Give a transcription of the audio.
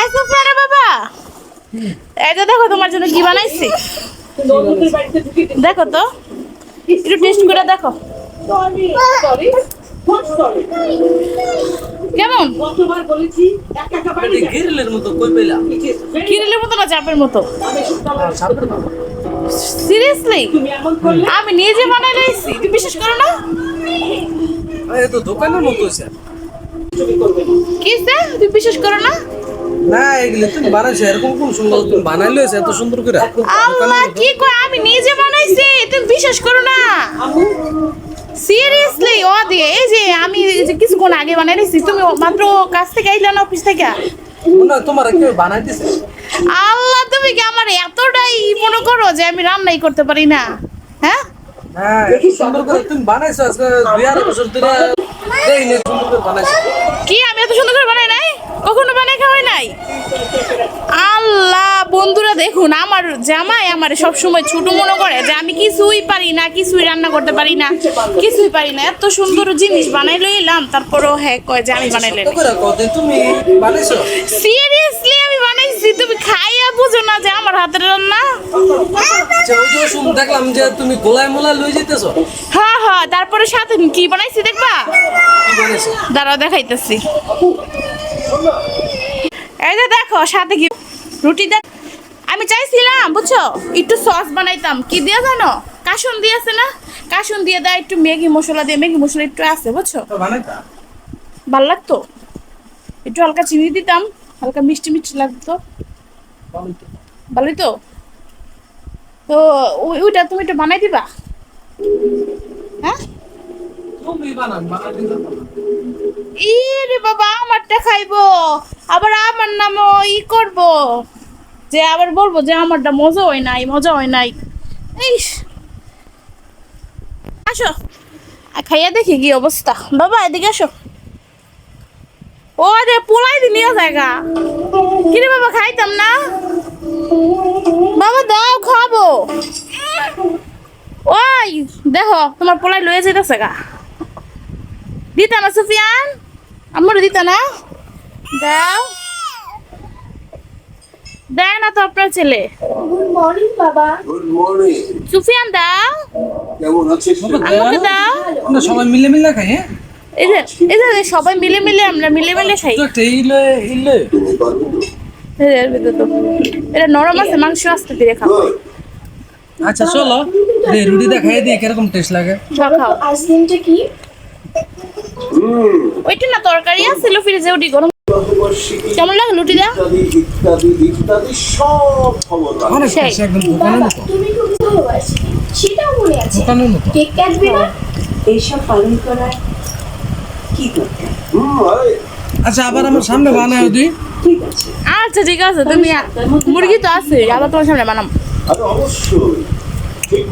হ্যাঁ সুফিয়ানের বাবা? এই যে দেখো তোমার জন্য কি বানাইছি। দেখো তো। একটু টেস্ট করে দেখো. কেমন? এটা। গিরিলের মতো না চাপের মতো? সিরিয়াসলি আমি নিজে বানাই লাইছি। তুমি বিশ্বাস করো না? তো দোকানের মতো। কি সে তুমি বিশ্বাস করো না? না এগুলো তুমি বানাইছো এরকম কোন সুন্দর তুমি বানাইলে এত সুন্দর করে? আল্লাহ কি আমি নিজে বানাইছি তুমি বিশ্বাস করো না। সিরিয়াসলি ও দিয়ে এই যে আমি কিছুক্ষণ আগে বানাই নিছি তুমি মাত্র কাছ থেকে আইলা না অফিস থেকে? তোমার কেউ বানাই দিছে আল্লাহ তুমি কি আমার এতটাই মনে করো যে আমি রান্নাই করতে পারি না? হ্যাঁ? হ্যাঁ সুন্দর করে তুমি বানাইছো আজকে দুই আড়াই বছর ধরে এই সুন্দর করে বানাইছো কি আমি এত সুন্দর করে বানাই নাই কখনো নাই। আল্লাহ বন্ধুরা দেখুন আমার জামাই আমার সব সময় ছোট মনে করে যে আমি কিছুই পারি না কিছুই রান্না করতে পারি না কিছুই পারি না। এত সুন্দর জিনিস বানাই লইলাম তারপরও হ্যাঁ কয় যে আমি বানাই সত্য করে কত তুমি বানাইছো? সিরিয়াসলি আমি বানাইছি তুমি খাইয়া বুঝো না যে আমার হাতের রান্না। আচ্ছা দেখলাম যে তুমি গোলায় মোলায় লই যেতেছো হ্যাঁ হ্যাঁ তারপরে সাথে কি বানাইছি দেখবা? দাঁড়াও দেখাইতেছি। এই যে দেখো সাথে কি রুটি দেখ আমি চাইছিলাম বুঝছ? একটু সস বানাইতাম। কি দিয়ে জানো? কাসুন দিয়েছে না? কাসুন দিয়ে দেয় একটু ম্যাগি মশলা দিয়ে। ম্যাগি মশলা একটু আছে বুঝছ? ভালো লাগতো? একটু হালকা চিনি দিতাম হালকা মিষ্টি মিষ্টি লাগতো। ভালোই তো? তো ওইটা তুমি একটু বানাই দিবা? হ্যাঁ? পারো। ইরে বাবা আমারটা খাইবো। আবার আমার নামও ই করব যে আবার বলব যে আমারটা মজা হয় নাই, মজা হয় নাই। আসো। খাইয়া দেখি কি অবস্থা। বাবা, এদিকে আসো। ও রে পোলাই দিনিয়া জায়গা কিরে বাবা, খাইতাম না? বাবা, দাও, খাব। ওই, দেখো, তোমার পোলাই লয়ে যেতেছে গা। দিতা না সুফিয়ান? আমার দিতা না? দাও। দেয় না তো আপনার ছেলে? গুড মর্নিং বাবা। গুড মর্নিং সুফিয়ান দাও। কেমন আছিস? আমাকে দাও। আমরা সবাই মিলে মিলে খাই হ্যাঁ? এই যে এই যে সবাই মিলে মিলে আমরা মিলে মিলে খাই। তো যে এর ভিতরে। এটা নরম আছে মাংস আস্তে ধীরে খাও। আচ্ছা চলো। রুটি দেখাই দিয়ে কীরকম টেস্ট লাগে? খাও। কি? ওইটা না তরকারি আছিল ফ্রিজে ওটি গরম কেমন লাগে লুটি দাও ইত্যাদি ইত্যাদি ইত্যাদি সব খবর রাখো। অনেক সেই। টেস্ট একদম দোকানের মতো। তুমি খুব ভালোবাসি সেটাও মনে আছে। দোকানের মতো। কেক কাটবে না? এইসব পালন করার কি দরকার? আচ্ছা আবার আমার সামনে বানায় দিই ঠিক আছে। আচ্ছা ঠিক আছে তুমি মুরগি তো আছে আবার তোমার সামনে বানাম। আরে অবশ্যই। ঠিক